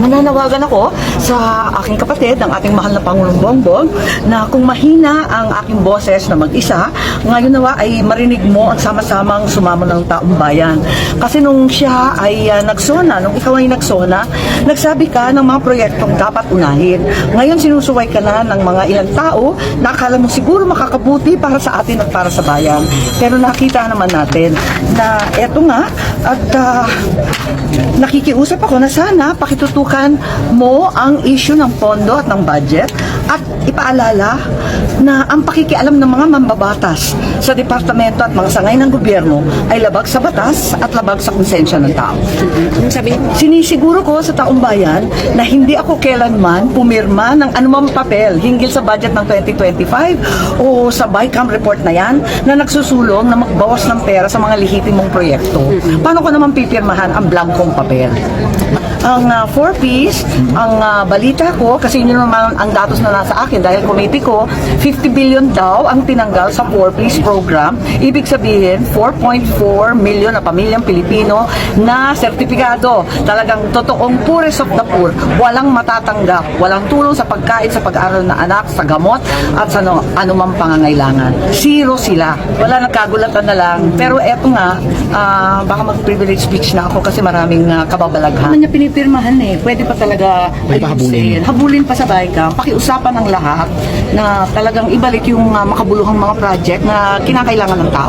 Mananawagan ako sa aking kapatid, ang ating mahal na Pangulong Bongbong, na kung mahina ang aking boses na mag-isa, ngayon nawa ay marinig mo ang sama-samang sumama ng taong bayan. Kasi nung siya ay ah, nagsona, nung ikaw ay nagsona, nagsabi ka ng mga proyektong dapat unahin. Ngayon sinusuway ka na ng mga ilang tao na akala mo siguro makakabuti para sa atin at para sa bayan. Pero nakita naman natin na eto nga at ah, nakikiusap ako na sana pakitutukan mo ang issue ng pondo at ng budget at ipaalala na ang pakikialam ng mga mambabatas sa departamento at mga sangay ng gobyerno ay labag sa batas at labag sa konsensya ng tao. Sabi, Sinisiguro ko sa taong bayan na hindi ako kailanman pumirma ng anumang papel hinggil sa budget ng 2025 o sa BICAM report na yan na nagsusulong na magbawas ng pera sa mga lehitimong proyekto. Paano ko naman pipirmahan ang blankong papel? Ang uh, four piece, ang ah, balita ko, kasi yun naman ang datos na nasa akin dahil committee ko, 50 billion daw ang tinanggal sa four piece program. Ibig sabihin, 4.4 million na pamilyang Pilipino na sertipikado. Talagang totoong poorest of the poor. Walang matatanggap. Walang tulong sa pagkain, sa pag-aaral na anak, sa gamot, at sa ano, anumang pangangailangan. Zero sila. Wala nagkagulatan na lang. Pero eto nga, ah, baka mag-privilege speech na ako kasi maraming uh, kababalaghan. Ano niya pinipirmahan eh. Pwede pa talaga May pahabulin. ayusin. Habulin pa sa BICAM. Pakiusapan ng lahat na talagang ibalik yung ah, makabuluhang mga project na kinakailangan ng tao.